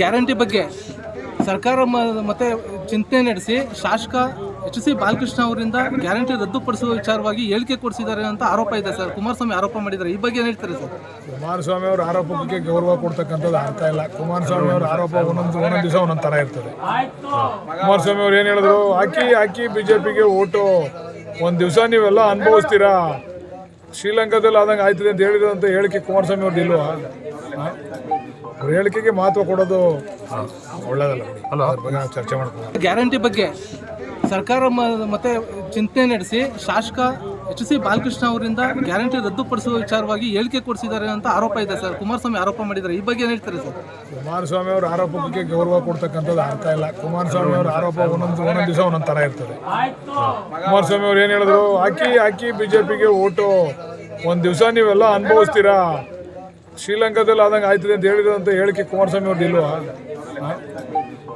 Guarantee ಬಗ್ಗೆ ಸರ್ಕಾರ ಮತ್ತೆ ಚಿಂತನೆ ನಡೆಸಿ ಶಾಸಕ ಎಚ್ ಸಿ ಬಾಲಕೃಷ್ಣ ಅವರಿಂದ ಗ್ಯಾರಂಟಿ ರದ್ದುಪಡಿಸುವ ವಿಚಾರವಾಗಿ ಹೇಳಿಕೆ ಕೊಡಿಸಿದ್ದಾರೆ ಅಂತ ಆರೋಪ ಇದೆ ಸರ್. ಕುಮಾರಸ್ವಾಮಿ ಆರೋಪ ಮಾಡಿದ್ದಾರೆ. ಈ ಬಗ್ಗೆ ಏನು ಹೇಳ್ತಾರೆ ಸರ್? ಕುಮಾರಸ್ವಾಮಿ ಅವರ ಆರೋಪಕ್ಕೆ ಗೌರವ ಕೊಡ್ತಕ್ಕಂಥದ್ದು ಅರ್ಥ ಇಲ್ಲ. ಕುಮಾರಸ್ವಾಮಿ ಅವರ ಆರೋಪ ಒಂದೊಂದು ಒಂದೊಂದು ದಿವಸ ಒಂದೊಂದು ಥರ ಇರ್ತದೆ. ಕುಮಾರಸ್ವಾಮಿ ಅವ್ರು ಏನು ಹೇಳಿದ್ರು? ಹಾಕಿ ಹಾಕಿ ಬಿ ಜೆ ಪಿಗೆ ಓಟು. ಒಂದು ದಿವಸ ನೀವೆಲ್ಲ ಅನುಭವಿಸ್ತೀರಾ? ಶ್ರೀಲಂಕಾದಲ್ಲಿ ಆದಂಗೆ ಆಯ್ತದೆ ಅಂತ ಹೇಳಿದ್ರು ಅಂತ ಹೇಳಿಕೆ ಕುಮಾರಸ್ವಾಮಿ ಅವ್ರದ್ದು ಇಲ್ವಾ? ಅವ್ರ ಹೇಳಿಕೆಗೆ ಮಹತ್ವ ಕೊಡೋದು ಒಳ್ಳೇದಲ್ಲ ಅಲ್ಲ ಅದ್ರ ಬಗ್ಗೆ ನಾವು ಚರ್ಚೆ ಮಾಡ್ಕೊಂಡು ಗ್ಯಾರಂಟಿ ಬಗ್ಗೆ ಸರ್ಕಾರ ಮ- ಮತ್ತೆ ಚಿಂತನೆ ನಡೆಸಿ ಶಾಸಕ ಎಚ್ ಸಿ ಬಾಲಕೃಷ್ಣ ಅವರಿಂದ ಗ್ಯಾರಂಟಿ ರದ್ದುಪಡಿಸುವ ವಿಚಾರವಾಗಿ ಹೇಳಿಕೆ ಕೊಡಿಸಿದ್ದಾರೆ ಅಂತ ಆರೋಪ ಇದೆ ಸರ್. ಕುಮಾರಸ್ವಾಮಿ ಆರೋಪ ಮಾಡಿದ್ದಾರೆ. ಈ ಬಗ್ಗೆ ಏನು ಹೇಳ್ತಾರೆ ಸರ್? ಕುಮಾರಸ್ವಾಮಿ ಅವರ ಆರೋಪಕ್ಕೆ ಗೌರವ ಕೊಡ್ತಕ್ಕಂಥದ್ದು ಅರ್ಥ ಇಲ್ಲ. ಕುಮಾರಸ್ವಾಮಿ ಅವರ ಆರೋಪ ಒಂದೊಂದು ಒಂದೊಂದು ದಿವಸ ಒಂದೊಂದು ಥರ ಇರ್ತದೆ. ಕುಮಾರಸ್ವಾಮಿ ಅವ್ರು ಏನು ಹೇಳಿದ್ರು? ಹಾಕಿ ಹಾಕಿ ಬಿ ಜೆ ಪಿಗೆ ಓಟು. ಒಂದು ದಿವಸ ನೀವೆಲ್ಲ ಅನುಭವಿಸ್ತೀರಾ? ಶ್ರೀಲಂಕಾದಲ್ಲಿ ಆದಂಗೆ ಆಯ್ತದೆ ಅಂತ ಹೇಳಿದ್ರು ಅಂತ ಹೇಳಿಕೆ ಕುಮಾರಸ್ವಾಮಿ ಅವ್ರದ್ದು ಇಲ್ವಾ?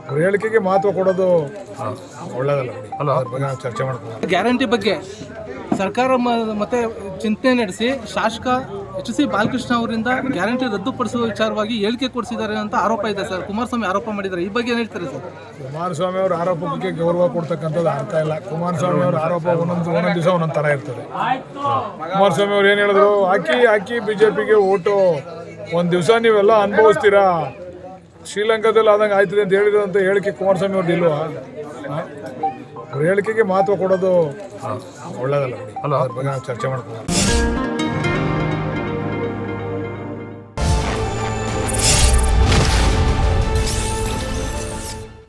ಅವ್ರ ಹೇಳಿಕೆಗೆ ಮಹತ್ವ ಕೊಡೋದು ಒಳ್ಳೇದಲ್ಲ ಚರ್ಚೆ ಮಾಡ್ಕೊಂಡು ಗ್ಯಾರಂಟಿ ಬಗ್ಗೆ ಸರ್ಕಾರ ಮ- ಮತ್ತೆ ಚಿಂತನೆ ನಡೆಸಿ ಶಾಸಕ ಎಚ್ ಸಿ ಬಾಲಕೃಷ್ಣ ಅವರಿಂದ ಗ್ಯಾರಂಟಿ ರದ್ದುಪಡಿಸುವ ವಿಚಾರವಾಗಿ ಹೇಳಿಕೆ ಕೊಡಿಸಿದ್ದಾರೆ ಅಂತ ಆರೋಪ ಇದೆ ಸರ್. ಕುಮಾರಸ್ವಾಮಿ ಆರೋಪ ಮಾಡಿದ್ದಾರೆ. ಈ ಬಗ್ಗೆ ಏನು ಹೇಳ್ತಾರೆ ಸರ್? ಕುಮಾರಸ್ವಾಮಿ ಅವರ ಆರೋಪಕ್ಕೆ ಗೌರವ ಕೊಡ್ತಕ್ಕಂಥದ್ದು ಅರ್ಥ ಇಲ್ಲ. ಕುಮಾರಸ್ವಾಮಿ ಅವರ ಆರೋಪ ಒಂದೊಂದು ಒಂದೊಂದು ದಿವಸ ಒಂದೊಂದು ಥರ ಇರ್ತದೆ. ಕುಮಾರಸ್ವಾಮಿ ಅವ್ರು ಏನು ಹೇಳಿದ್ರು? ಹಾಕಿ ಹಾಕಿ ಬಿ ಜೆ ಪಿಗೆ ಓಟು. ಒಂದು ದಿವಸ ನೀವೆಲ್ಲ ಅನುಭವಿಸ್ತೀರಾ? ಶ್ರೀಲಂಕಾದಲ್ಲಿ ಆದಂಗೆ ಆಯ್ತದೆ ಅಂತ ಹೇಳಿದಂತ ಹೇಳಿಕೆ ಕುಮಾರಸ್ವಾಮಿ ಅವ್ರದ್ದು ಇಲ್ವಾ? ಅವ್ರ ಹೇಳಿಕೆಗೆ ಮಹತ್ವ ಕೊಡೋದು ಒಳ್ಳೇದಲ್ಲ ಹಲೋ. ಅದ್ರ ಬಗ್ಗೆ ನಾವು ಚರ್ಚೆ ಮಾಡ್ಕೊಂಡು